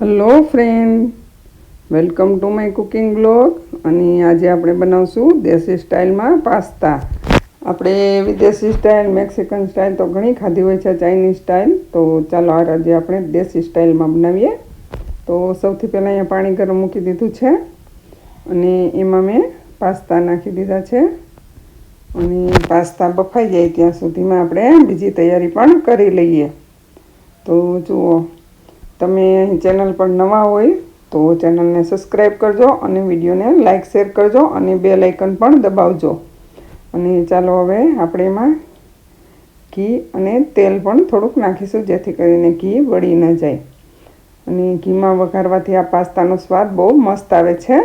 Hello friend welcome to my cooking blog અને આજે આપણે બનાવશું દેશી સ્ટાઇલમાં પાસ્તા. આપણે વિદેશી સ્ટાઇલ, મેક્સિકન સ્ટાઇલ તો ઘણી ખાધી હોય છે, ચાઇનીઝ સ્ટાઇલ. તો ચાલો આજે આપણે દેશી સ્ટાઇલમાં બનાવીએ. તો સૌથી પહેલાં અહીંયા પાણી ગરમ મૂકી દીધું છે. અને એમાં મેં પાસ્તા નાખી દીધા છે. અને પાસ્તા બફાઈ જાય ત્યાં સુધીમાં આપણે બીજી તૈયારી પણ કરી લઈએ. તો જુઓ તમે અહીં ચેનલ પર નવા હોય તો ચેનલને સબસ્ક્રાઈબ કરજો અને વિડીયોને લાઇક, શેર કરજો અને બે લાઇકન પણ દબાવજો. અને ચાલો હવે આપણે એમાં ઘી અને તેલ પણ થોડુંક નાખીશું જેથી કરીને ઘી બળી ન જાય. અને ઘીમાં વઘારવાથી આ પાસ્તાનો સ્વાદ બહુ મસ્ત આવે છે.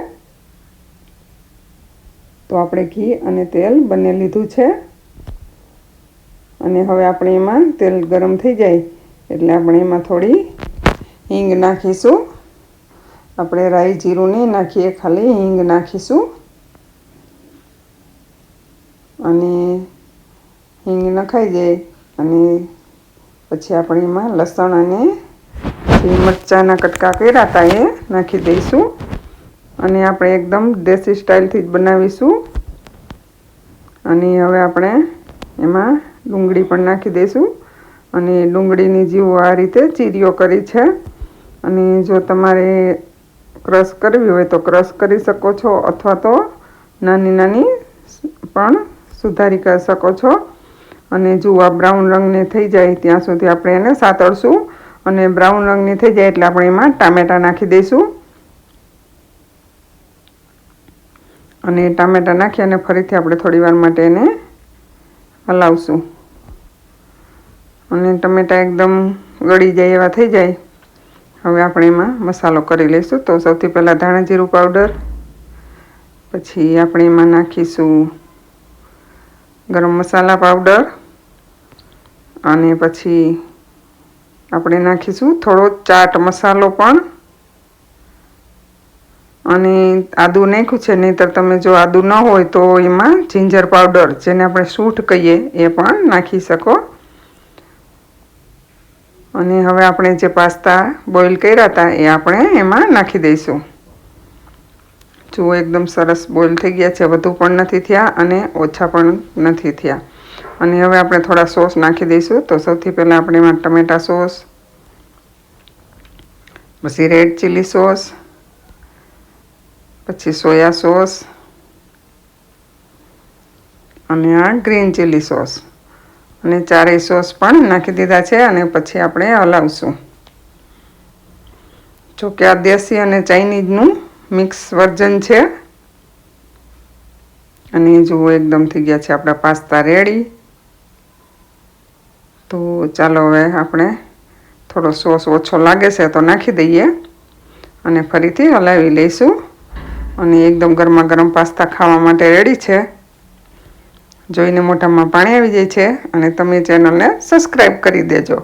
તો આપણે ઘી અને તેલ બંને લીધું છે. અને હવે આપણે એમાં તેલ ગરમ થઈ જાય. એટલે આપણે એમાં થોડી હિંગ નાખીશું. આપણે રાઈ જીરું નહીં નાખીએ ખાલી, હિંગ નાખીશું. અને હિંગ નખાઈ જાય અને પછી આપણે એમાં લસણ અને જે મરચાંના કટકા કર્યા હતા એ નાખી દઈશું. અને આપણે એકદમ દેશી સ્ટાઇલથી જ બનાવીશું. અને હવે આપણે એમાં ડુંગળી પણ નાખી દઈશું. અને ડુંગળીની જીવો આ રીતે ચીરીઓ કરી છે. અને જો તમારે ક્રશ કરવી હોય તો ક્રશ કરી શકો છો અથવા તો નાની નાની પણ સુધારી કરી શકો છો. અને જુઓ બ્રાઉન રંગને થઈ જાય ત્યાં સુધી આપણે એને સાતળશું અને બ્રાઉન રંગની થઈ જાય એટલે આપણે એમાં ટામેટાં નાખી દઈશું. અને ટામેટાં નાખી અને ફરીથી આપણે થોડી વાર માટે એને હલાવશું. અને ટમેટાં એકદમ ગળી જાય એવા થઈ જાય. હવે આપણે એમાં મસાલો કરી લઈશું. તો સૌથી પહેલાં ધાણા જીરું પાવડર પછી આપણે એમાં નાખીશું ગરમ મસાલા પાવડર અને પછી આપણે નાખીશું થોડો ચાટ મસાલો પણ. અને આદું નાખ્યું છે, નહીંતર તમે જો આદું ન હોય તો એમાં જિંજર પાવડર જેને આપણે સૂંઠ કહીએ, એ પણ નાખી શકો. અને હવે આપણે જે પાસ્તા બોઇલ કર્યા હતા એ આપણે એમાં નાખી દઈશું. જુઓ, એકદમ સરસ બોઇલ થઈ ગયા છે. વધુ પણ નથી થયા અને ઓછા પણ નથી થયા. અને હવે આપણે થોડા સોસ નાખી દઈશું. તો સૌથી પહેલાં આપણે એમાં ટમેટા સોસ, પછી રેડ ચીલી સોસ, પછી સોયા સોસ અને આ ગ્રીન ચીલી સોસ. અને ચારેય સોસ પણ નાખી દીધા છે અને પછી આપણે હલાવશું. જોકે આ દેશી અને ચાઇનીઝનું મિક્સ વર્ઝન છે. અને જુઓ એકદમ થઈ ગયા છે આપણા પાસ્તા રેડી. તો ચાલો હવે આપણે થોડો સોસ ઓછો લાગે છે તો નાખી દઈએ. અને ફરીથી હલાવી લઈશું. અને એકદમ ગરમા ગરમ પાસ્તા ખાવા માટે રેડી છે. જોઈને મોઢામાં પાણી આવી જાય છે અને તમે ચેનલને સબસ્ક્રાઈબ કરી દેજો.